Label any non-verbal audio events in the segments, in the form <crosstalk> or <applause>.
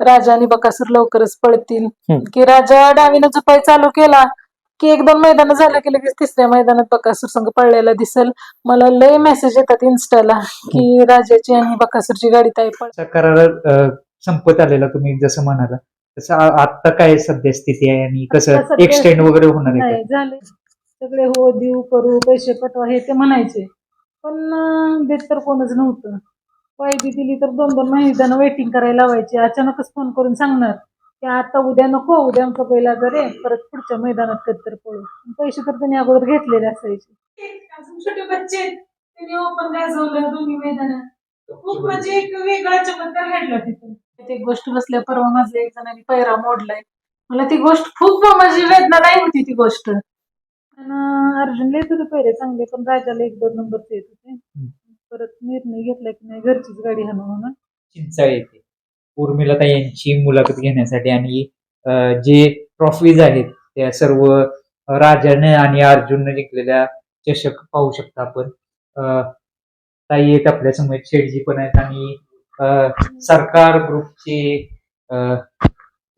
राजा आणि बकासूर लवकरच पळतील. की राजा डावीनं जुपाय चालू केला की एक दोन मैदान झालं की लगेच तिसऱ्या मैदानात बकासूर संघ पळलेला दिसेल. मला लय मेसेज येतात इन्स्टाला की राजाची आणि बकासूरची गाडी ताई चा करार संपत आलेला तुम्ही जसं म्हणाला तसं आता काय सध्या स्थिती आहे आणि कसं एक्सटेंड वगैरे होणार आहे झाले. सगळे हो देऊ करू पैसे पटवा हे ते म्हणायचे. पण देत तर कोणच नव्हतं. पाहिजे दिली तर दोन दोन मैदानं वेटिंग करायला लावायचे. अचानकच फोन करून सांगणार की आता उद्या नको उद्या आमचा पहिला जरे परत पुढच्या मैदानात कधीतरी पळू. पैसे तर त्यांनी अगोदर घेतलेले असायचे. अजून छोटे बच्चे. त्यांनी ओपन गाजवलं दोन्ही मैदानात. खूप म्हणजे एक वेगळा चमत्कार घडला तिथून. ते गोष्ट बसल्या परवा माझ्या एक जणांनी पैरा मोडलाय. मला ती गोष्ट खूप म्हणजे वेदनादायी होती ती गोष्ट. आणि अर्जुन लय तुझे पैरे चांगले पण राजाला एक दोन नंबरचे येत होते. परत निर्णय घेतला की नाही घरचीच गाडी हाणू म्हणून. चिंचाळ येते. उर्मिलाता यांची मुलाखत घेण्यासाठी आणि अ, जे ट्रॉफीज आहेत त्या सर्व राजाने आणि अर्जुनने जिंकलेल्या चषक पाहू शकता आपण. अ, ताई आहेत आपल्यासमोर शेठजी पण आहेत आणि अ, सरकार ग्रुपचे अ,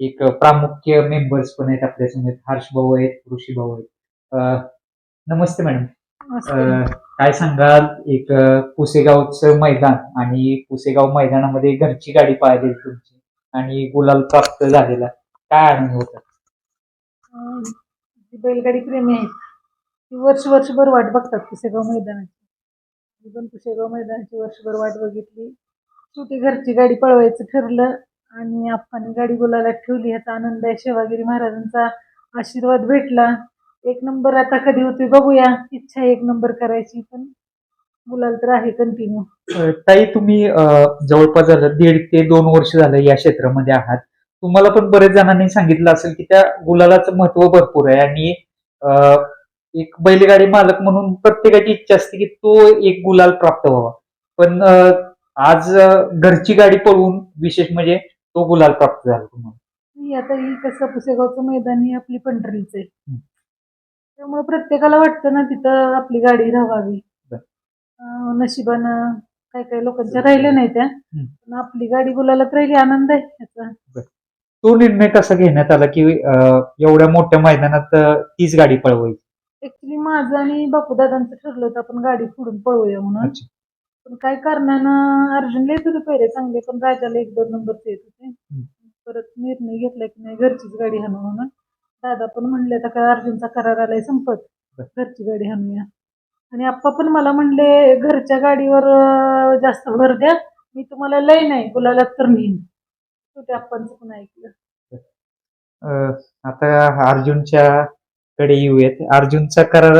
एक प्रामुख्य मेंबर्स पण आहेत आपल्यासमोर. हर्ष भाऊ आहेत ऋषी भाऊ आहेत. अ, नमस्ते मॅडम. असं. काय सांगाल? एक अ, पुसेगावचं मैदान आणि पुसेगाव मैदानामध्ये घरची गाडी पाहिली तुमची आणि गुलाल प्राप्त झालेला. काय आनंद होता? अं, ती बैलगाडी प्रेमी आहेत ती वर्ष वर्षभर वाट बघतात पुसेगाव मैदानाची. मी पण पुसेगाव मैदानाची वर्षभर वाट बघितली. शेवटी घरची गाडी पळवायचं ठरलं आणि आप्पानी गाडी बोलायला ठेवली. ह्याचा आनंद आहे. शिवागिरी महाराजांचा आशीर्वाद भेटला. एक नंबर आता कधी होते बघूया. इच्छा एक नंबर करायची पण गुलाल तर आहे कंटिन्यू अ, ताई तुम्ही अ, जवळपास झालं दीड ते दोन वर्ष झालं या क्षेत्रामध्ये आहात. तुम्हाला पण बरेच जणांनी सांगितलं असेल की त्या गुलालाचं महत्त्व भरपूर आहे आणि अ, एक बैलगाडी मालक म्हणून प्रत्येकाची इच्छा असते की तो एक गुलाल प्राप्त व्हावा. पण अ, आज अ, घरची गाडी पळवून विशेष म्हणजे तो गुलाल प्राप्त झाला तुम्हाला. ही आता ही कसं पुसेगावचं मैदान ही आपली पंढरीच आहे. हं. त्यामुळे प्रत्येकाला वाटतं ना तिथं आपली गाडी राहावी. अं, नशिबानं काही काही लोकांच्या राहिल्या नाही त्या. पण आपली गाडी बोलायला राहिली आनंद आहे त्याचा. तो निर्णय कसा घेण्यात आला की अ, एवढ्या मोठ्या मैदानात अ, तीच गाडी पळवायची? ऍक्च्युली माझं आणि बापूदादांचं ठरलं होतं आपण गाडी फोडून पळवूया म्हणून. अच्छा. पण काय कारणानं अर्जुन लय तुझे पैरे चांगले पण राजाला एक दोन नंबरचे येत होते. परत निर्णय घेतला की नाही घरचीच गाडी हाणू म्हणून. दादा पण म्हणले आता काय अर्जुनचा करार आलाय संपत. घरची गाडी हाणूया आणि आप्पा पण मला म्हणले घरच्या गाडीवर जास्त भर द्या. मी तुम्हाला लय नाही बोलायला तर नेईन. शेवटी आप्पांचं पण ऐकलं. आता अर्जुनच्या कडे येऊयात. अर्जुनचा करार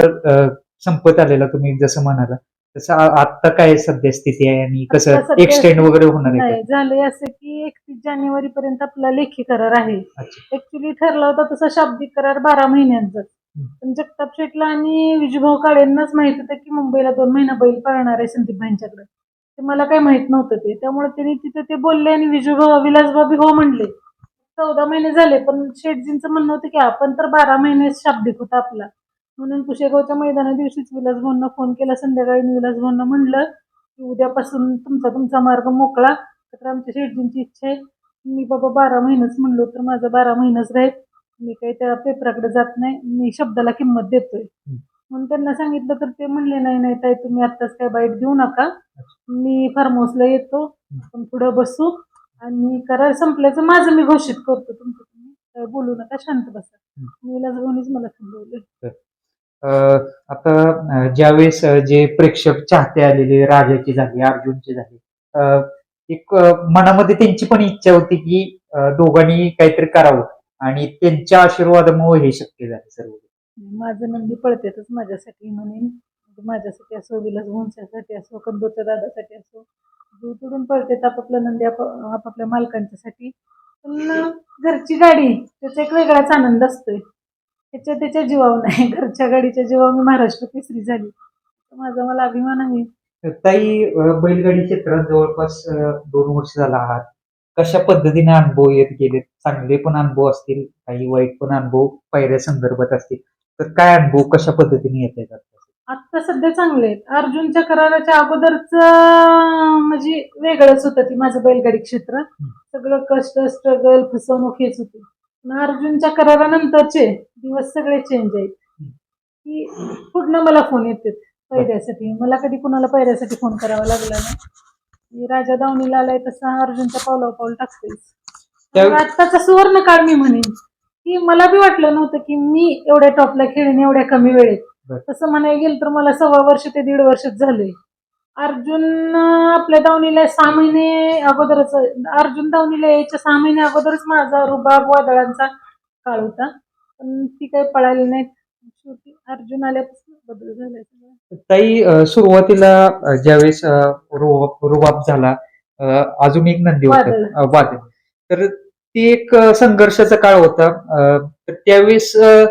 संपत आलेला तुम्ही जसं म्हणाला. तसं आता काय सध्या स्थिती आहे आणि आता कसं सध्या- एक्सटेंड वगैरे होणार आहे नाही झालंय असं की एकतीस जानेवारी पर्यंत आपला लेखी करार आहे का? अच्छा. ऍक्च्युली ठरला होता तसा शाब्दिक करार बारा महिन्यांचा. पण जगताप शेटला आणि विजूभाऊ काळेंनाच माहीत होतं की मुंबईला दोन महिना बैल पळणार आहे संदीप भाईंच्याकडे ते मला काही माहीत नव्हतं ते त्यामुळे त्यांनी तिथे ते बोलले आणि विजूभाऊ विलासबाबी हो म्हणले चौदा महिने झाले पण शेटजींचं म्हणणं होतं की आपण तर बारा महिने शाब्दिक होता आपला म्हणून कुशेगावच्या मैदाना दिवशीच विलास भाऊंना फोन केला. संध्याकाळी मी विलास भाऊंना म्हणलं की उद्यापासून तुमचा तुमचा मार्ग मोकळा. तर आमच्या शेटजींची इच्छा आहे. मी बाबा बारा महिनेच म्हणलो तर माझा बारा महिनाच राहील. मी काही त्या पेपराकडे जात नाही. मी शब्दाला किंमत देतोय. म्हणून त्यांना सांगितलं तर ते म्हणले नाही नाही ताई तुम्ही आत्ताच काय बाईट देऊ नका. मी फार्म हाऊसला येतो. आपण पुढं बसू आणि करार संपल्याचं माझं मी घोषित करतो. तुमचं तुम्ही बोलू नका शांत बसा. विलास भाऊनीच मला थांबवले. आता ज्यावेळेस जे प्रेक्षक चाहते आलेले राजाची झाली अर्जुनची झाली एक मनामध्ये त्यांची पण इच्छा होती की दोघांनी काहीतरी करावं. आणि त्यांच्या आशीर्वादामुळे हे शक्य झालं सर्व माझं नंदी पळतेतच माझ्यासाठी म्हणेन. माझ्यासाठी असो विलास भोंसासाठी असो कंदोच्या दादासाठी असो जीव तोडून पळतेत आपापल्या नंदी आप आपापल्या मालकांच्यासाठी. पण घरची गाडी त्याचा एक वेगळाच आनंद असतोय. त्याच्या त्याच्या जीवावर नाही <laughs> घरच्या गाडीच्या जीवावर मी महाराष्ट्र केसरी झाली. माझा मला अभिमान आहे. ताई बैलगाडी क्षेत्रात जवळपास दोन वर्ष झाला आहात. कशा पद्धतीने अनुभव येत गेले चांगले पण अनुभव असतील काही वाईट पण अनुभव पहिल्या संदर्भात असतील. तर काय अनुभव कशा पद्धतीने येत आहेत आता? सध्या चांगले आहेत. अर्जुनच्या कराराच्या अगोदरच म्हणजे वेगळंच होतं ती माझं बैलगाडी क्षेत्र. सगळं कष्ट स्ट्रगल फसवणूक हेच होती. अर्जुनच्या करारानंतरचे दिवस सगळे चेंज आहेत. की पूर्ण मला फोन येतात पैऱ्यासाठी मला कधी कुणाला पैऱ्यासाठी फोन करावा लागला नाही. राजा दावणीला आलाय तसा अर्जुनच्या पावलावर पाऊल टाकतोय. त्या- आत्ताचा सुवर्ण काळ मी म्हणेन. की मला बी वाटलं नव्हतं की मी एवढ्या टॉपला खेळेन एवढ्या कमी वेळेत. तसं म्हणायला गेलं तर मला सव्वा वर्ष ते दीड वर्षच झालंय. अर्जुन आपल्या दावणीला सहा महिने अगोदरच अर्जुन दावणीला यायच्या सहा महिने अगोदरच माझा रुबाब वादळांचा काळ होता. पण ती काही पळाली नाही शेवटी अर्जुन आल्यापासून बदल झालाय सगळा. ताई अ, सुरुवातीला ज्यावेळेस अ, रुबाब रुबाब झाला अ, अजून एक नंदी वादळ. होतं तर ते एक अ, संघर्षाचा काळ होता. अ, तर त्यावेळेस अ,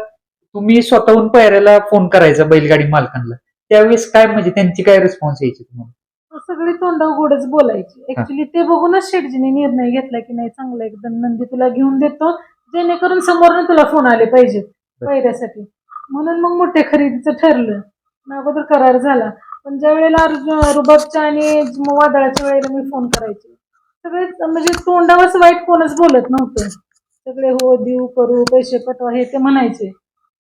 तुम्ही स्वतःहून पायऱ्याला फोन करायचा बैलगाडी मालकांना. त्यावेळेस काय म्हणजे त्यांची काय रिस्पॉन्स यायची तुम्हाला? सगळी तोंड उघडच बोलायची. ऍक्च्युली ते बघूनच शेटजीने निर्णय घेतला की नाही चांगलं एकदम नंदी तुला घेऊन देतो. जेणेकरून समोरनं तुला फोन आले पाहिजेत पहिऱ्यासाठी. म्हणून मग मोठ्या खरेदीचं ठरलं. अगोदर करार झाला. पण ज्या वेळेला रुबाबच्या आणि वादळाच्या वेळेला मी फोन करायचे. सगळे म्हणजे तोंडावरच वाईट कोणच बोलत नव्हतं. सगळे हो देऊ करू पैसे पटवा हे ते म्हणायचे.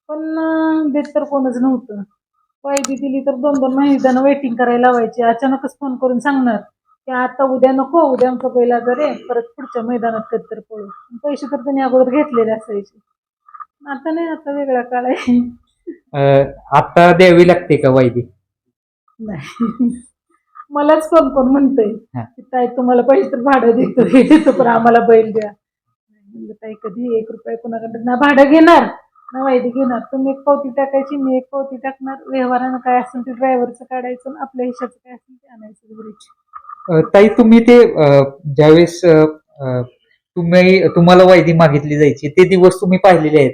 पण देत तर कोणच नव्हतं. वायदी दिली तर दोन दोन महिन्यानं वेटिंग करायला लावायची. अचानकच फोन करून सांगणार की आता उद्या नको उद्या आमचा पहिला जर परत पुढच्या मैदानात कधीतरी पळू. पैसे तर त्यांनी अगोदर घेतलेले असायचे. आता नाही आता वेगळा काळ आहे. आता द्यावी लागते का वायदी? नाही. मलाच कोण कोण म्हणतंय. की ताई तुम्हाला पैसे तर भाडं देतो हे देतो पण आम्हाला बैल द्या. म्हणजे ताई कधी एक रुपये कोणाकडे ना भाडं घेणार. ना वायदी घेणार तुम्ही एक पावती टाकायची मी एक पावती टाकणार. व्यवहारानं काय असेल ते ड्रायव्हरचं काढायचं आणि आपल्या हिशाचं काय असेल ते आणायचं घरीच ताई तुम्ही ते ज्यावेळेस तुम्ही तुम्हाला वायदी मागितली जायची ते दिवस तुम्ही पाहिलेले आहेत.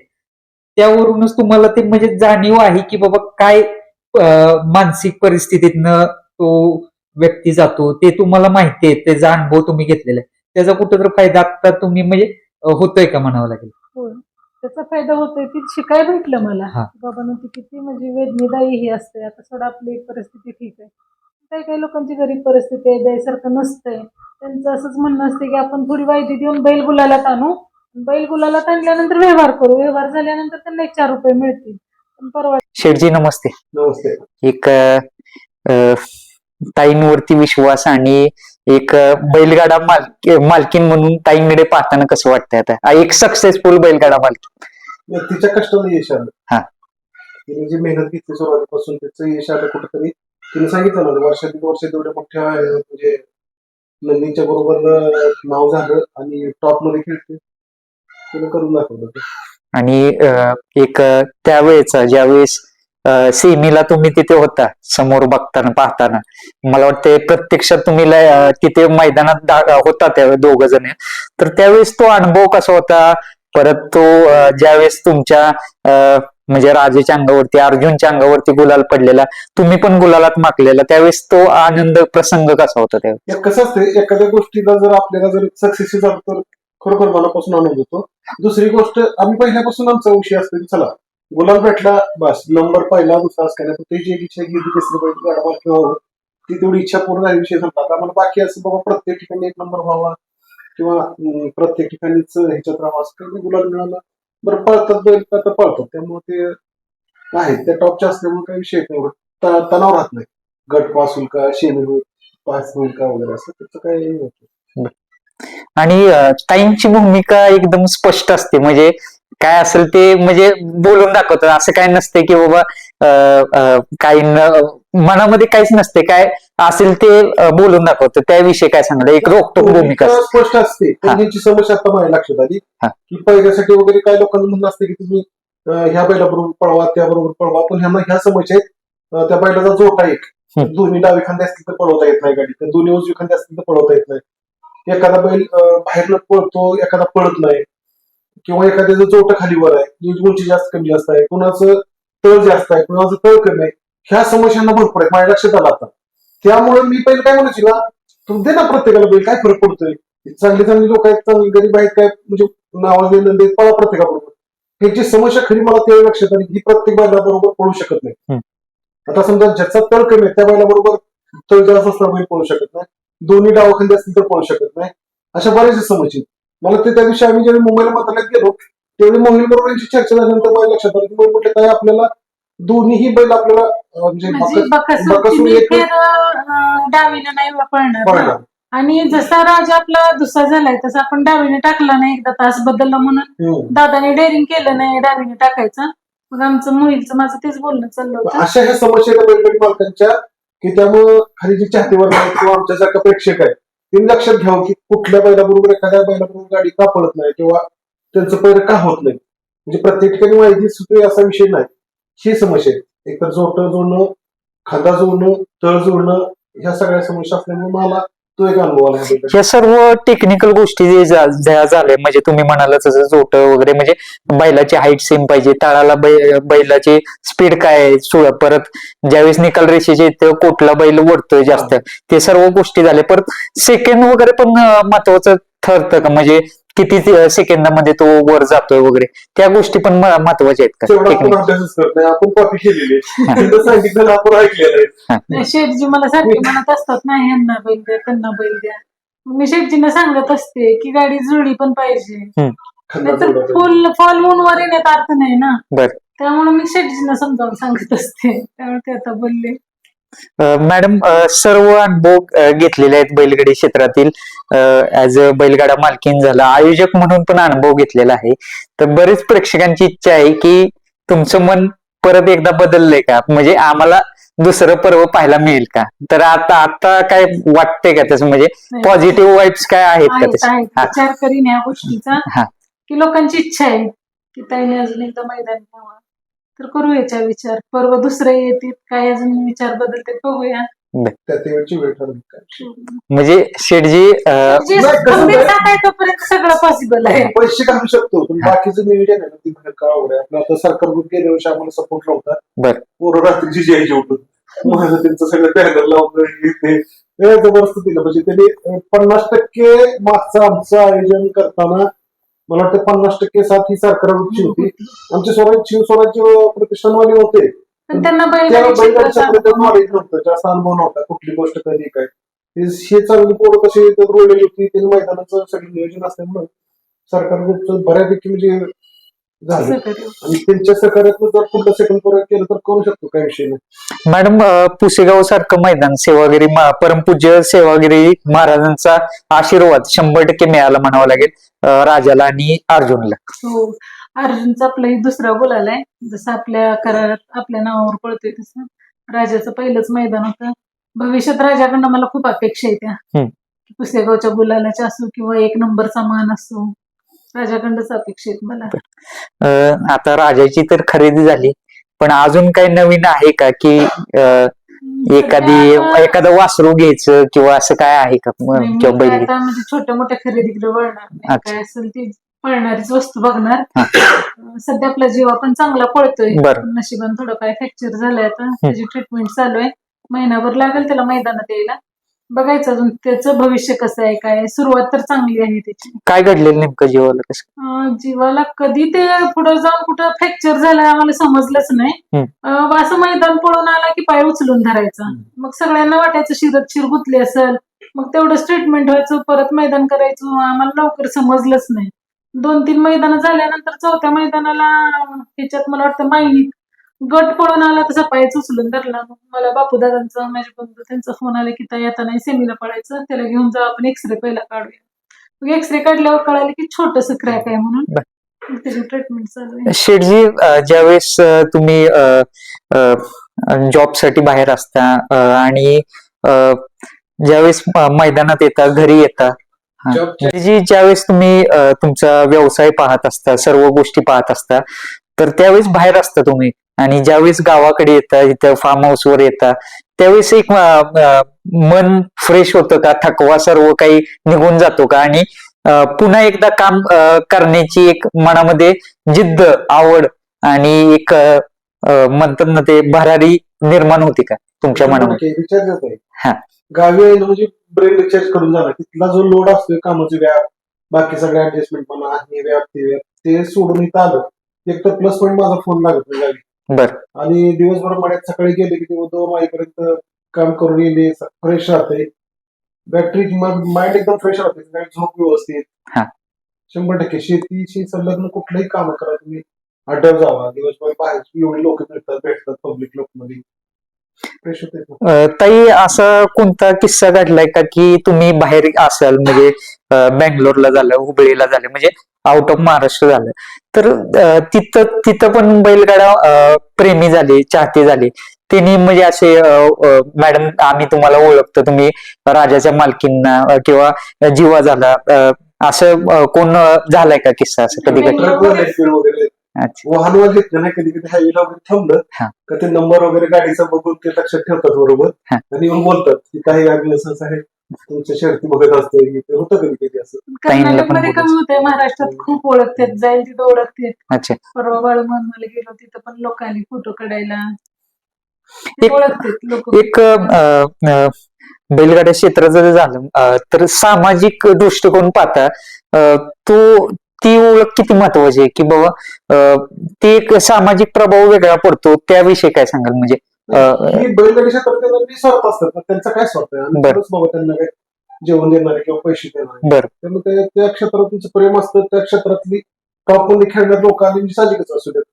त्यावरूनच तुम्हाला ते म्हणजे जाणीव आहे की बाबा काय मानसिक परिस्थितीतनं तो व्यक्ती जातो ते तुम्हाला माहिती आहे त्याचा अनुभव तुम्ही घेतलेला आहे. त्याचा कुठेतरी फायदा आता तुम्ही म्हणजे होतोय का म्हणावं लागेल? त्याचा फायदा होतोय. ती शिकाय भेटलं मला. हा. बाबा ती किती म्हणजे वेदनेदायी ही असते आता सोडा आपली परिस्थिती ठीक आहे. काही काही लोकांची गरीब परिस्थिती आहे द्यायसारखं नसतंय. त्यांचं असंच म्हणणं असते की आपण थोडी वायदी देऊन बैल गुलालात आणू. बैल गुलालात आणल्यानंतर व्यवहार करू. व्यवहार झाल्यानंतर त्यांना एक चार रुपये मिळतील. पण परवा शेठजी नमस्ते. नमस्ते. एक अ, अ, ताईंवरती विश्वास आणि एक बैलगाडा मालकी मालकीन म्हणून ताईंकडे पाहताना कसं वाटतंय आता? एक सक्सेसफुल बैलगाडा मालकी तिच्या कष्टाला यश आलं. हा. तिने जी मेहनत घेतली सुरुवातीपासून त्याचं यश आलं कुठेतरी. तिने सांगितलं ना वर्षात दीड वर्ष तेवढ्या मोठ्या अं, म्हणजे नंदीच्या बरोबर अं, नाव झालं आणि टॉपमध्ये खेळते. तिने करून दाखवलं ते. आणि अ, एक अ, त्यावेळेचा ज्यावेळेस सेमीला तुम्ही तिथे होता समोर बघताना पाहताना. मला वाटतं प्रत्यक्षात तुम्ही तिथे मैदानात होता त्या दोघ जण. तर त्यावेळेस तो अनुभव कसा होता? परत तो ज्यावेळेस तुमच्या अ, म्हणजे राजेच्या अंगावरती अर्जुनच्या अंगावरती गुलाल पडलेला तुम्ही पण गुलालात माकलेला त्यावेळेस तो आनंद प्रसंग कसा होता त्यावेळेस कसं असते एखाद्या गोष्टीला जर आपल्याला जर सक्सेस झालं तर खरोखर मनापासून आनंद होतो. दुसरी गोष्ट आम्ही पहिल्यापासून आमचा विषय असतो की चला. गुलाल भेटला बस. नंबर पहिला दुसरा असं काय जे इच्छा गेली तिसरी पहिली गाडवा किंवा ती तेवढी इच्छा पूर्ण झाली विषय संपला. आता आम्हाला बाकी असं बाबा प्रत्येक ठिकाणी एक नंबर व्हावा किंवा प्रत्येक ठिकाणीच ह्याच्यात राहावा असं काही गुलाल मिळाला. बरं पळतात बैल का तर पळतात. त्यामुळे ते आहेत त्या टॉपच्या असल्यामुळे काही विषय नाही. तणाव राहत नाही. गट पास होईल का शेमी होईल पास होईल का वगैरे असं त्याचं काही होतं होत. आणि टाइमची ताईंची भूमिका एकदम स्पष्ट असते. म्हणजे काय असेल ते म्हणजे बोलून दाखवतात. असं काय नसते की बाबा काही मनामध्ये काहीच नसते काय असेल ते बोलून दाखवतं त्याविषयी काय सांगणार? एक रोखटोक भूमिका भूमिका. स्पष्ट असते. हा. पण याची समस्या आता माझ्या लक्षात आली हा. की पहिल्यासाठी वगैरे काय लोकांना म्हणणं असते की तुम्ही ह्या बैलाबरोबर पळवा त्याबरोबर पळवा. पण ह्यांना ह्या समस्या आहेत. त्या बैलाचा जोटा एक. दोन्ही डावी खांदे असतील तर पळवता येत नाही गाडी दोन्ही उजवी खांदे असतील तर पळवता येत नाही. एखादा बैल बाहेरनं पळतो एखादा पळत नाही. किंवा एखाद्याचं जोट खालीवर आहे जी उंची जास्त कमी जास्त आहे कुणाचं तळ जास्त आहे कुणाचं तळ कमी आहे ह्या समस्यांना भरपूर आहे माझ्या लक्षात आलं आता. त्यामुळे मी पहिले काय म्हणायची ना तू दे ना प्रत्येकाला बैल काय फरक पडतोय? चांगली चांगली लोक आहेत चांगली गरीब आहेत काय म्हणजे नावाजलेलं देत पळा प्रत्येकाबरोबर. ह्याची समस्या खरी मला त्यावेळी लक्षात आली ही प्रत्येक बैला बरोबर पडू शकत नाही. आता समजा ज्याचा तळ कमी आहे त्या बैलाबरोबर तळ जास्त असला बैल पळू शकत नाही. दोन्ही डावाखाली असतील तर पळू शकत नाही. अशा बऱ्याचशा समस्या आहेत. मला ते त्या दिवशी आम्ही ज्यावेळी मुंबईला मंत्रालयात गेलो त्यावेळी मोहिल बरोबर यांची चर्चा झाल्यानंतर मला लक्षात आलं की म्हटलं काय आपल्याला दोन्हीही बैल आपल्याला म्हणजे म्हणजे बकास- बकासूर बकासूर तिन्ही एक फेर अं, डावीने नाही पळणार ना. पळणार. आणि जसा राजा आपला दुसरा झालाय तसा आपण डावीने टाकला नाही एकदा तास बदलला म्हणून हम्म. दादाने डेअरिंग केलं नाही डावीने टाकायचं मग आमचं मोहिलचं माझं तेच बोलणं चाललं होतं अशा ह्या समस्या बैलगाडी मालकांच्या की त्यामुळं खाली जे चाहते वर्ग आहेत किंवा आमच्यासारखा प्रेक्षक आहे त्यांनी लक्षात घ्यावं हो की कुठल्या बैलाबरोबर एखाद्या बैलाबरोबर गाडी का पळत नाही किंवा त्यांचं पैर का होत नाही. म्हणजे प्रत्येक ठिकाणी माहिती सुटली असा विषय नाही. ही समस्या आहे. एकतर जोट जोडणं खांदा जोडणं तळ जोडणं ह्या सगळ्या समस्या असल्यामुळे मला तो एक अनुभव आला बैलगाडी. ह्या सर्व टेक्निकल गोष्टी जे झा- झाल्या म्हणजे तुम्ही म्हणाला तसं जोट वगैरे म्हणजे बैलाची हाईट सेम पाहिजे ताळाला बै- बैलाची स्पीड काय आहे सु- परत ज्यावेळेस निकाल रेषेचे इथं कोटला बैल ओढतोय जास्त. ते सर्व गोष्टी झाल्या. परत सेकंड वगैरे पण अं, महत्वाचं ठरतं का? म्हणजे किती सेकंदामध्ये तो वर जातोय वगैरे त्या गोष्टी पण महत्त्वाच्या आहेत का? आपण कॉपी केलेली <laughs> सांगितलं आपण ऐकलेलं आहे. शेठजी मला सारखे म्हणत असतात नाही ह्यांना बैल द्या त्यांना बैल द्या. मी शेठजींना सांगत असते की गाडी जुळली पण पाहिजे. फुल फॉल मून वर येण्यात अर्थ नाही ना. बर. त्यामुळे मी शेठजींना समजावून सांगत असते. त्यामुळे ते आता बोलले. मॅडम सर्व अनुभव घेतलेले आहेत बैलगाडी क्षेत्रातील. ऍज अ बैलगाडा मालकीन झाला आयोजक म्हणून पण अनुभव घेतलेला आहे. तर बरेच प्रेक्षकांची इच्छा आहे की तुमचं मन परत एकदा बदललंय का? म्हणजे आम्हाला दुसरं पर्व पाहायला मिळेल का? तर आता आता काय वाटतंय का तसं म्हणजे पॉझिटिव्ह वाईब्स काय आहेत का हा. विचार करीन या गोष्टीचा. की लोकांची इच्छा आहे की ताईने अजून एकदा मैदान तर करू याचा विचार. पर्व दुसरे येतील काय अजून विचार बदलते बघूया. त्या तेवढची वेळ ठरवली काय म्हणजे शेठजी अं, जे नाही, कसं खंबीर आहे? साथ आहे तोपर्यंत सगळं पॉसिबल आहे. पैसे काढू शकतो. पण बाकीचं नियोजन आहे ना ती बाहेर का आवड आहे? आपलं आता सरकार गेल्या वर्षी आम्हाला सपोर्ट नव्हता बर. पोरं रात्रीची जे उठून. माझं त्यांचं सगळं बॅनर लावून हे ते. ते जबरदस्त दिलं म्हणजे त्यांनी अं, पन्नास टक्के मागचं आमचं आयोजन करताना मला वाटतं पन्नास टक्के साथ ही सरकारची होती. आमचे स्वराज्य शिवस्वराज्य प्रतिष्ठानवाले होते. त्यांना नॉलेज नव्हतं. जास्त अनुभव नव्हता. कुठली गोष्ट कधी काय. हे चांगली पोरं कशी रोडलेली होती त्यांनी मैदानाचं सगळं नियोजन असल्यामुळं सरकारचं बऱ्यापैकी म्हणजे झालं. आणि त्यांच्या सहकार्यात जर पुढलं सेकंड पोरं केलं तर करू शकतो काही विषय नाही. मॅडम अं, पुसेगाव सारखं मैदान सेवागिरी मा- परमपूज्य सेवागिरी महाराजांचा आशीर्वाद शंभर टक्के मिळाला म्हणावं लागेल अं, राजाला आणि अर्जुनला. हो अर्जुनचा आपलाही दुसरा गोल आलाय जसं आपल्या करारात आपल्या नावावर पळतोय तसं. राजाचं पहिलंच मैदान होतं. भविष्यात राजाकडनं मला खूप अपेक्षा आहे त्या. हम्म. पुसेगावच्या गुलालाच्या असो किंवा एक नंबरचा मान असो राजाकडनंच अपेक्षा आहेत मला. अं, आता राजाची तर खरेदी झाली पण अजून काही नवीन आहे का की अं, एखादी सध्या एखादं वासरू घ्यायचं किंवा असं काय आहे का? म- नाही, मी किंवा काय बैल? आता म्हणजे छोट्या मोठ्या खरेदीकडे वळणार नाही. अच्छा. काय असेल ती पळणारीच वस्तू बघणार. हा. अं, सध्या आपला जीवा पण चांगला पळतोय. बरं. नशिबान थोडं काय फ्रॅक्चर झालंय आता. त्याची ट्रीटमेंट चालू आहे. महिनाभर लागेल त्याला मैदानात यायला. बघायचं अजून त्याचं भविष्य कसं आहे काय आहे. सुरुवात तर चांगली आहे त्याची. काय घडलेलं नेमकं जीवाला कसं? अं, जीवाला कधी ते पुढे जाऊन कुठं फ्रॅक्चर झालं आम्हाला समजलंच नाही. हम्म. अं, असं मैदान पळून आला की पाय उचलून धरायचा. मग सगळ्यांना वाटायचं शिरत शिर गुतली असेल. मग तेवढंच ट्रीटमेंट व्हायचं परत मैदान करायचं. आम्हाला लवकर समजलंच नाही. दोन तीन मैदान झाल्यानंतर चौथ्या मैदानाला ह्याच्यात मला वाटतं माहिती गट पळून आला तसा पायच उचलून धरला. मग मला बापू दादांचा माझे बंधू त्यांचा फोन आला की ताई आता नाही सेमीला पडायचं त्याला घेऊन जाऊ आपण एक्सरे पहिला काढूया. मग एक्सरे काढल्यावर कळालं की छोटस क्रॅक आहे म्हणून बर. मग त्याची ट्रीटमेंट चालू आहे. शेठजी अं, ज्यावेळेस तुम्ही जॉबसाठी बाहेर असता आणि ज्यावेळेस मैदानात येता घरी येता जी ज्यावेळेस तुम्ही तुमचा व्यवसाय पाहत असता सर्व गोष्टी पाहत असता तर त्यावेळेस बाहेर असता तुम्ही? आणि ज्यावेळेस गावाकडे येता इथं फार्म हाऊस वर येता त्यावेळेस एक मन फ्रेश होतं का? थकवा सर्व काही निघून जातो का? आणि पुन्हा एकदा काम करण्याची एक मनामध्ये जिद्द आवड आणि एक म्हणतात ना ते भरारी निर्माण होती का तुमच्या मनामध्ये? हा. आहे गावी आहे म्हणजे ब्रेन रिचार्ज करून जाणार. तिथला जो लोड असतोय कामाचे व्याप बाकी सगळे ऍडजस्टमेंट म्हणा हे व्याप ते व्याप ते सोडून इथं आलं. एक तर प्लस पॉईंट माझा फोन लागत नाही गावी. बर. आणि दिवसभर मड्यात सकाळी गेले की ते उद्धव माईपर्यंत काम करून येणे फ्रेश राहते. बॅटरी माइंड एकदम फ्रेश राहते. झोप व्यवस्थित. हा. शंभर टक्के. शेतीशी संलग्न कुठलंही काम करा तुम्ही. अड्ड्यावर जावा. दिवसभर बाहेर एवढे लोक मिळतात भेटतात पब्लिक लोक मध्ये ताई असा कोणता किस्सा घडलाय का की तुम्ही बाहेर असाल म्हणजे बँगलोरला झालं हुबळीला झालं म्हणजे आउट ऑफ महाराष्ट्र झालं. तर तिथं तिथं पण बैलगाडा प्रेमी झाले चाहते झाले. त्यांनी म्हणजे असे मॅडम आम्ही तुम्हाला ओळखतो तुम्ही राजाच्या मालकींना किंवा जीवा झाला असं कोण झालाय का किस्सा असं कधी कधी अच्छा. वाहन वगैरे घेतलं नाही कधी कधी हायवेला वगैरे थांबलं. का ते नंबर वगैरे गाडीचा बघून ते लक्षात ठेवतात बरोबर. हा. आणि येऊन बोलतात की काही ऍम्ब्युलन्स आहे तुमच्या शर्ती बघत असतो हे ते होतं कधी कधी असं कर्नाटकमध्ये कमी होते महाराष्ट्रात खूप ओळखतात जाईल तिथं ओळखतात. अच्छा. परवा बाळूमामाला गेलो तिथं पण लोक आली फोटो काढायला. ते एक- ओळखतात लोक. एक अ, अ, बैलगाड्या क्षेत्राचं जर झालं अ, तर सामाजिक दृष्टिकोन पाहता अ, तो ती ओळख किती महत्वाची आहे की बाबा ते एक सामाजिक प्रभाव वेगळा पडतो त्याविषयी काय सांगाल म्हणजे ही बैलगाडी क्षेत्रात असतात त्यांचा काय स्वार्थ आहे त्यांना काय जेवण देणारे किंवा पैसे देणारे बरं त्यामुळे त्या- क्षेत्रात तुमचं प्रेम असतं त्या क्षेत्रातली टॉपमध्ये खेळणारे लोक आली म्हणजे साहजिकच असू देत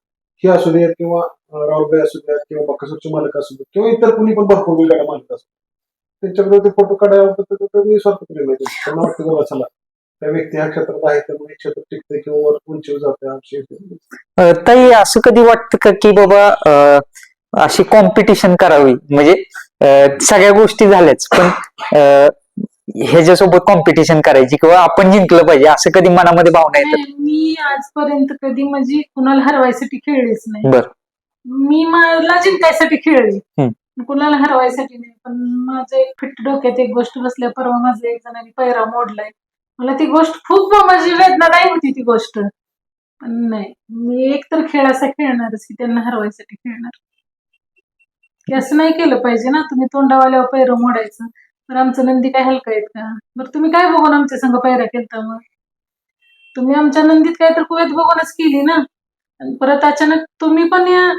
हे असू देत किंवा अं, राहुलभाई असू द्यात किंवा बकासूरचे मालक असू देत किंवा इतर कुणी पण भरपूर बैलगाड्या मालक असतात त्यांच्याबरोबर ते फोटो काढायला निस्वार्थ प्रेम आहे. त्यांना वाटतं चला त्या व्यक्ती ह्या क्षेत्रात आहे त्यामुळे हे क्षेत्र टिकते किंवा वर उंचीवर जाते अ, ताई असं कधी वाटतं का की बाबा अ, अशी कॉम्पिटिशन करावी? म्हणजे अ, सगळ्या गोष्टी झाल्याच पण अ, ह्याच्यासोबत कॉम्पिटिशन करायची किंवा आपण जिंकलं पाहिजे असं कधी मनामध्ये भावना येतात? नाही, मी आजपर्यंत कधी म्हणजे कुणाला हरवायसाठी खेळलीच नाही. बर. मी मला जिंकायसाठी खेळली. कुणाला हरवायसाठी नाही पण माझं एक फिट डोक्यात एक गोष्ट बसल्या परवा माझं एक जणांनी पैरा मोडलाय. मला ती गोष्ट खूप माझी वेदनादायी होती ती गोष्ट. पण नाही मी एक तर खेळ असा खेळणारच की त्यांना हरवायसाठी खेळणार. की असं नाही केलं पाहिजे ना तुम्ही तोंडावाल्यावर पैरं मोडायचं. तर आमचं नंदी काय हलका आहेत का? बरं तुम्ही काय बघून आमच्या संघ पैरा केलता मग? तुम्ही आमच्या नंदीत काय तर कुवेत बघूनच केली ना? आणि परत अचानक तुम्ही पण या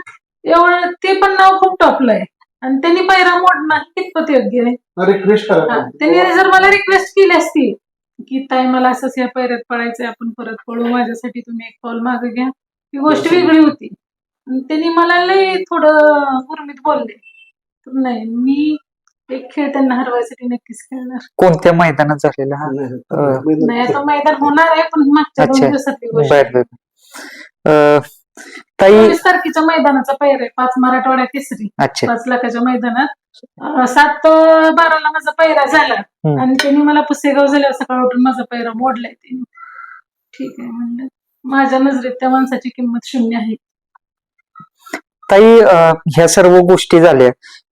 एवढं ते पण नाव खूप टॉपलंय आणि त्यांनी पैरा मोडणं कितपत योग्य आहे? त्यांनी जर मला रिक्वेस्ट केली असती. की ताई मला असंच या पैऱ्यात पळायचंय आपण परत पळू. माझ्यासाठी तुम्ही एक पाऊल मागे घ्या. ही गोष्ट वेगळी होती. आणि त्यांनी मला लय थोडं गुरमीत बोलले. तर नाही मी एक खेळ त्यांना हरवायसाठी नक्कीच खेळणार. कोणत्या मैदानात झालेला हा? नाही आता मैदान होणार आहे पण मागच्या दोन अच्छा. दिवसातली गोष्ट. बर बर. अ, ताई चोवीस तारखेच्या मैदानाचा पैर आहे पाच मराठवाडा केसरी अच्छा. पाच लाखाच्या मैदानात. अं, सात अं, बाराला माझा पैरा झाला. हम्म. आणि त्यांनी मला पुसेगाव झाल्यावर सकाळ उठून माझा पैरा मोडलाय त्यांनी. ठीक आहे म्हणलं माझ्या नजरेत त्या माणसाची किंमत शून्य आहे. ताई अ, ह्या सर्व गोष्टी झाल्या.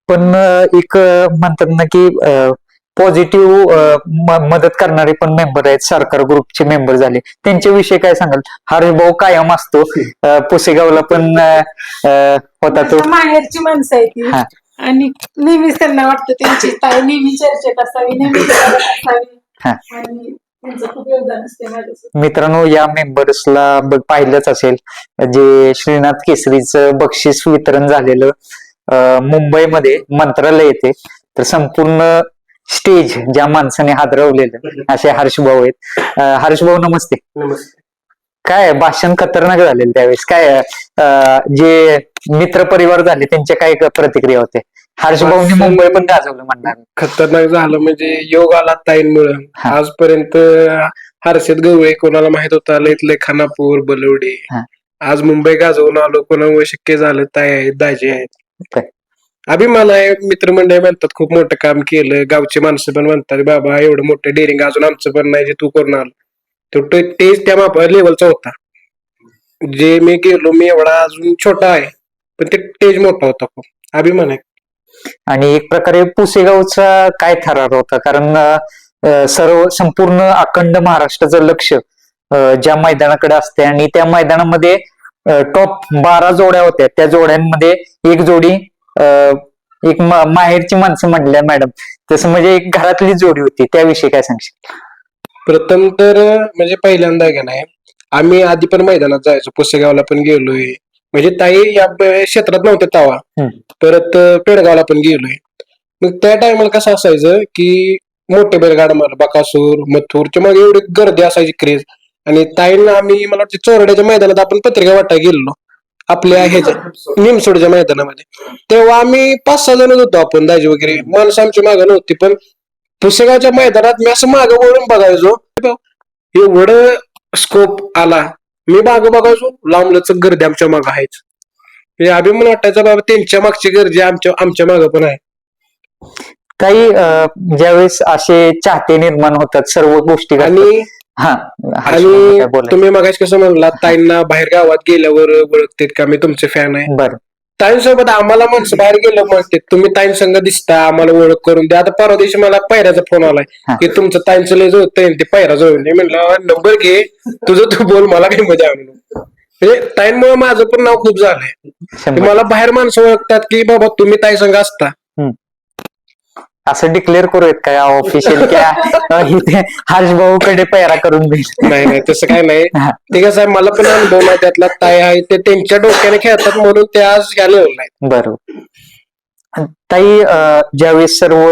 पण अ, एक अ, म्हणतात ना की पॉझिटिव्ह मदत करणारे पण मेंबर आहेत. सरकार ग्रुपचे मेंबर झाले. त्यांच्याविषयी काय सांगाल? हरीश भाऊ कायम असतो. अ, पुसेगावला पण अ, अ, होता तो. माहेरची माणसं आहे ती. हा. आणि नेहमीच त्यांना वाटतं त्यांची ताई नेहमी चर्चेत असावी नेहमी <coughs> असावी. हा. आणि त्यांचं खूप योगदान असते माझ्यासोबत. मित्रांनो या मेंबर्सला ब- पाहिलंच असेल जे श्रीनाथ केसरीचं बक्षीस वितरण झालेलं अ, मुंबईमध्ये मंत्रालय येते. तर संपूर्ण स्टेज ज्या माणसाने हादरवलेलं असे हर्षभाऊ आहेत. हर्षभाऊ नमस्ते. नमस्ते. काय भाषण खतरनाक झालेलं त्यावेळेस? काय अं, जे मित्र परिवार झाले त्यांच्या काय प्रतिक्रिया होते भाषण- मुंबई पण गाजवलं म्हणणार. खतरनाक झालं म्हणजे योग आला ताईंमुळं. हा. आजपर्यंत हर्षद गवळे कोणाला माहीत होता इथले खानापूर बलवडी. हा. आज मुंबई गाजवून आलो कोणामुळे शक्य झालं ताई आहेत दाजी आहेत. काय? अभिमान आहे मित्रमंडळी म्हणतात खूप मोठं काम केलं गावचे माणसं पण म्हणतात बाबा एवढं मोठं डेअरिंग अजून आमचं पण नाही जे तू करून आलो तो तेच त्या मापा लेवलचा होता. जे मी गेलो मी एवढा अजून छोटा आहे पण ते टेज मोठा होता खूप. अभिमान आहे. आणि एक प्रकारे पुसेगावचा काय थरार होता? कारण अं, सर्व संपूर्ण अखंड महाराष्ट्राचं लक्ष अं, ज्या मैदानाकडे असते आणि त्या मैदानामध्ये टॉप बारा जोड्या होत्या. त्या जोड्यांमध्ये एक जोडी अं, एक मा- माहेरची माणसं म्हटल्या मॅडम. तसं म्हणजे एक घरातली जोडी होती. त्याविषयी काय सांगशील? प्रथम तर म्हणजे पहिल्यांदा का नाही आम्ही आधी पण मैदानात जायचो पुसेगावला पण गेलोय. म्हणजे ताई या क्षेत्रात नव्हत्या तवा. परत पेडगावला पण गेलोय. मग त्या टायमाला कसं असायचं की मोठे बैलगाडा मला बकासूर मथुरच्या मागे एवढी गर्दी असायची क्रेज आणि ताईंना आम्ही मला वाटतं चोरड्याच्या मैदानात आपण पत्रिका वाटायला गेलेलो. आपल्या ह्याच्या निमसोडच्या मैदानामध्ये. तेव्हा आम्ही पाच सहा जणच होतो आपण दाजी वगैरे. माणसं आमची मागं नव्हती पण पुसेगावच्या मैदानात मी असं मागं वळून बघायचो. एवढं स्कोप आला. मी मागं बघायचो. लांबलच गर्दी आमच्या मागं आहेच. म्हणजे अभिमान वाटायचा बाबा त्यांच्या मागची गर्दी आमच्या आमच्या मागं पण आहे. काही ज्यावेळेस असे चाहते निर्माण होतात सर्व गोष्टी. आणि हा आणि? तुम्ही मगाशी कसं म्हणला ताईंना बाहेर गावात गेल्यावर ओळखतेत का? मी तुमचे फॅन आहे. बरं. ताईंसोबत आम्हाला माणसं बाहेर गेलं म्हणते तुम्ही ताईं संघ दिसता आम्हाला ओळख करून द्या. आता परवा दिवशी मला पैराचा फोन आलाय. की तुमचं ताईंचं लय जुळतंय आणि ते पैरा जुळून मी म्हणलं नंबर घे. तुझं तू बोल मला काही मजा म्हणून म्हणजे ताईंमुळे माझं पण नाव खूप झालंय. मला बाहेर माणसं ओळखतात की बाबा तुम्ही ताई संघ असता. असं डिक्लेअर करूयात काय? ऑफिशियल की हर्ष भाऊ कडे पैरा करून देईल. नाही नाही तसं काय नाही. ते कसं आहे मला पण अनुभव नाही त्यातला ताई आहे ते त्यांच्या डोक्याने खेळतात म्हणून ते आज आहेत. बरोबर. ताई ज्यावेळेस सर्व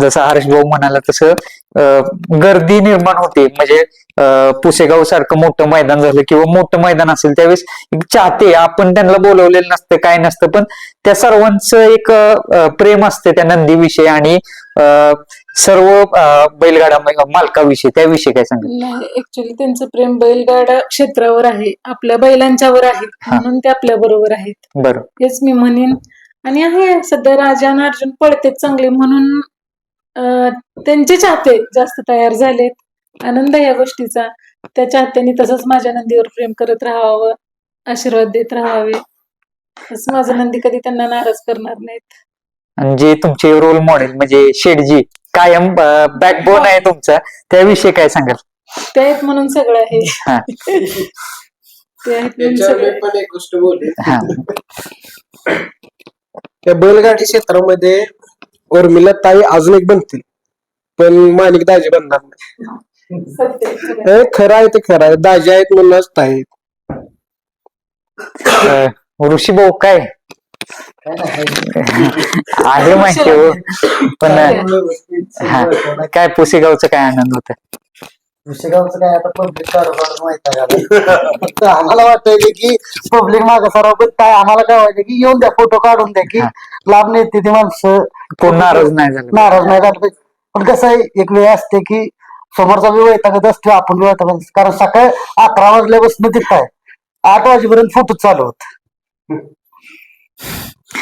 जसं हर्ष भाऊ म्हणाला तसं गर्दी निर्माण होते. म्हणजे पुसेगाव सारखं मोठं मैदान झालं किंवा मोठं मैदान असेल त्यावेळेस चाहते. आपण त्यांना बोलवलेलं नसतं काय नसतं पण त्या सर्वांचं एक प्रेम असते त्या नंदीविषयी आणि सर्व बैलगाडा मालकाविषयी. त्याविषयी काय सांगा नाही ऍक्च्युली त्यांचं प्रेम बैलगाडा क्षेत्रावर आहे. आपल्या बैलांच्यावर आहे. म्हणून ते आपल्या बरोबर आहेत. बरं. हेच मी म्हणेन. आणि आहे सध्या राजा आणि अर्जुन पळतेत चांगले म्हणून अं, त्यांचे चाहते जास्त तयार झालेत. आनंद या गोष्टीचा. त्या चाहत्यांनी तसंच माझ्या नंदीवर प्रेम करत राहावं आशीर्वाद देत राहावे. असं माझं नंदी कधी त्यांना नाराज करणार नाहीत. आणि जे तुमचे रोल मॉडेल म्हणजे शेडजी कायम बॅकबोन आहे तुमचा. त्याविषयी काय सांगाल? ते आहेत म्हणून सगळं आहे. हा. ते आहेत म्हणून त्याच्यावर सगळं मी पण एक गोष्ट बोलली. हा. त्या बैलगाडी क्षेत्रामध्ये उर्मिला ताई अजून एक बनतील. पण माणिक दाजी बनणार नाही. खरं आहे. हे खरं आहे ते खरं आहे. दाजी आहेत म्हणूनच ताई. आहेत. ऋषी भाऊ काय? आहे माहिती हो. पण हा काय पुसेगावचं काय आनंद होत? विषयगावचं काय आता पब्लिक कारभार माहीत आहे का? आम्हाला वाटायचं की पब्लिक मागे सराव पण काय आम्हाला काय व्हायचं की येऊन द्या फोटो काढून द्या की. लाभ नाही ती माणसं. कोण नाराज नाही झालं. नाराज नाही झालं. पाहिजे पण कसं आहे एक वेळ असते की समोरचा बी वैतागत असतो आपण असतो. कारण सकाळी अकरा वाजल्यापासून तिथं आहे. आठ वाजेपर्यंत फोटो चालू होत.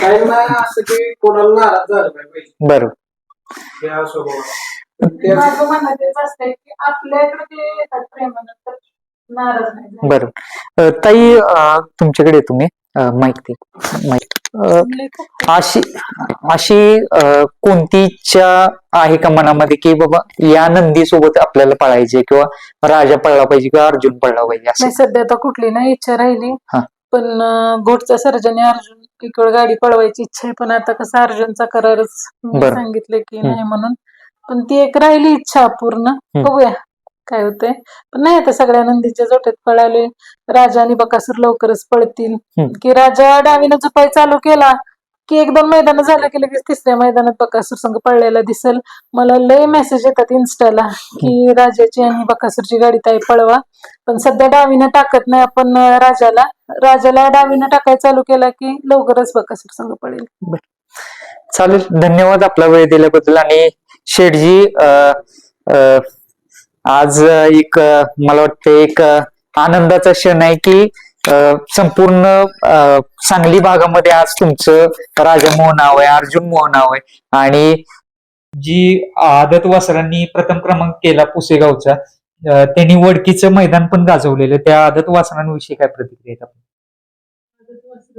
ताईंना असं की कोणाला नाराज झालं बरोबर. माझं म्हणणं तेच असतंय की आपल्याकडे ते येतात प्रेमानं तर नाराज नाही झाले. बरोबर अं, ताई अं, तुमच्याकडे येतो मी. माहिती खूप अशी अशी अं, कोणती इच्छा आहे का मनामध्ये की बाबा या नंदी सोबत आपल्याला पळायचे किंवा राजा पळला पाहिजे किंवा अर्जुन पळला पाहिजे असं? नाही सध्या तर कुठली नाही इच्छा राहिली. हा. पण अं, घोटचा सर्जने अर्जुन. वेळ गाडी पळवायची इच्छा आहे पण आता कसं अर्जुनचा करारच मी बरं. सांगितलं की हम्म. नाही म्हणून. पण ती एक राहिली इच्छा हम्म. बघूया काय होतंय. पण नाही आता सगळ्या नंदीच्या जोट्यात पळाले राजा आणि बकासूर लवकरच पळतील. की राजा डावीनं जुपाय चालू केला की एक दोन मैदान झालं की लगेच तिसऱ्या मैदानात बकासूर संघ पळलेला दिसल. मला लय मेसेज येतात इन्स्टाला की राजाची आणि बकासूरची गाडी ताई पळवा. पण सध्या डावीनं टाकत नाही आपण राजाला. राजाला डावीनं टाकाय चालू केला की लवकरच बकासूर संघ पळेल. चालेल. धन्यवाद आपला वेळ दिल्याबद्दल आणि शेठजी आज एक मला वाटतं एक आनंदाचा क्षण आहे की संपूर्ण सांगली भागामध्ये आज तुमचं राजा मोह नाव आहे अर्जुन मोह नाव आहे आणि जी आदत वासरांनी प्रथम क्रमांक केला पुसेगावचा त्यांनी वडकीचं मैदान पण गाजवलेलं. त्या आदत वासरांविषयी काय प्रतिक्रिया आहेत?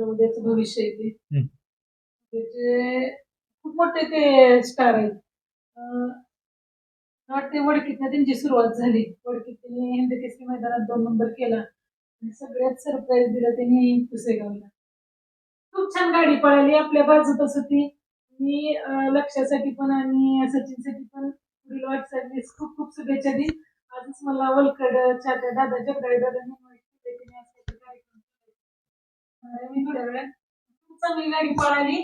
उद्याचं भविष्य खूप मोठे ते स्टार आहेत. वाटते वडकीतनं त्यांची सुरुवात झाली. वडकीत त्यांनी हिंद केसरी मैदानात दोन नंबर केला. आणि सगळ्यात सरप्राईज दिला त्यांनी पुसेगावला खूप छान गाडी पळाली. आपल्या बाजूतच होती. मी लक्षासाठी पण आणि सचिनसाठी पण पुढील वाटचालीस खूप खूप शुभेच्छा देईन. आजच मला वलकड त्या दादा जगदाळे दादांनी मी थोड्या वेळात खूप चांगली गाडी पळाली.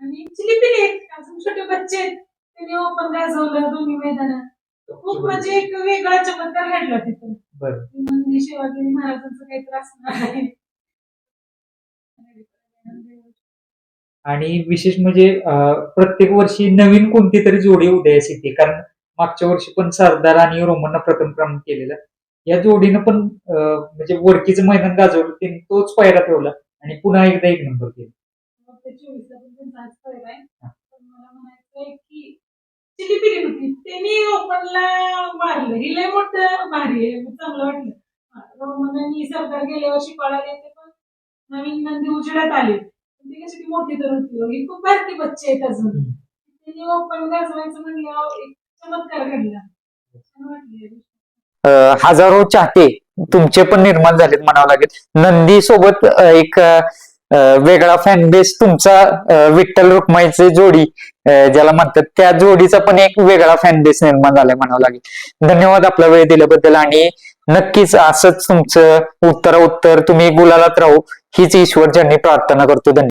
आणि चिलिपिली अजून छोटे बच्चे आहेत. ओपन गाजवलं दोन्ही मैदानात. खूप म्हणजे एक वेगळा चमत्कार घडला तिथं बरं. नंदी शिवाजी महाराजांचा काही त्रास नाही. आणि विशेष म्हणजे प्रत्येक वर्षी नवीन कोणती तरी जोडी उदयास येते. कारण मागच्या वर्षी पण सरदार आणि रोमननं प्रथम क्रमांक केलेला. या जोडीनं पण म्हणजे वडकीचं मैदान गाजवलं. त्यांनी तोच पायरा ठेवला आणि पुन्हा एकदा एक नंबर केला. चोवीसला पण त्यांचा आहे. मला म्हणायचंय की चिलिपिली होती. त्यांनी ओपनला मारलं. ही लय मोठं भारी आहे. चांगलं वाटलं. हा, रोमनांनी गेल्या वर्षी पळाले ते पण नवीन नंदी उजेडात आले. पण ती कशी ती मोठी तर होती. हो, ही खूप भारती बच्चे आहेत अजून. त्यांनी ओपन गाजवायचं म्हणल्यावर एक चमत्कार घडला. छान हजारो चाहते तुमचे पण निर्माण झालेत म्हणावं लागेल. नंदी सोबत एक वेगळा फॅन बेस तुमचा विठ्ठल रुक्माईचे जोडी ज्याला म्हणतात त्या जोडीचा पण एक वेगळा फॅन बेस निर्माण झालाय म्हणावं लागेल. धन्यवाद आपला वेळ दिल्याबद्दल आणि नक्कीच असंच तुमचं उत्तरा उत्तर तुम्ही गुलालात राहू हीच ईश्वर ज्यांनी प्रार्थना करतो. धन्यवाद.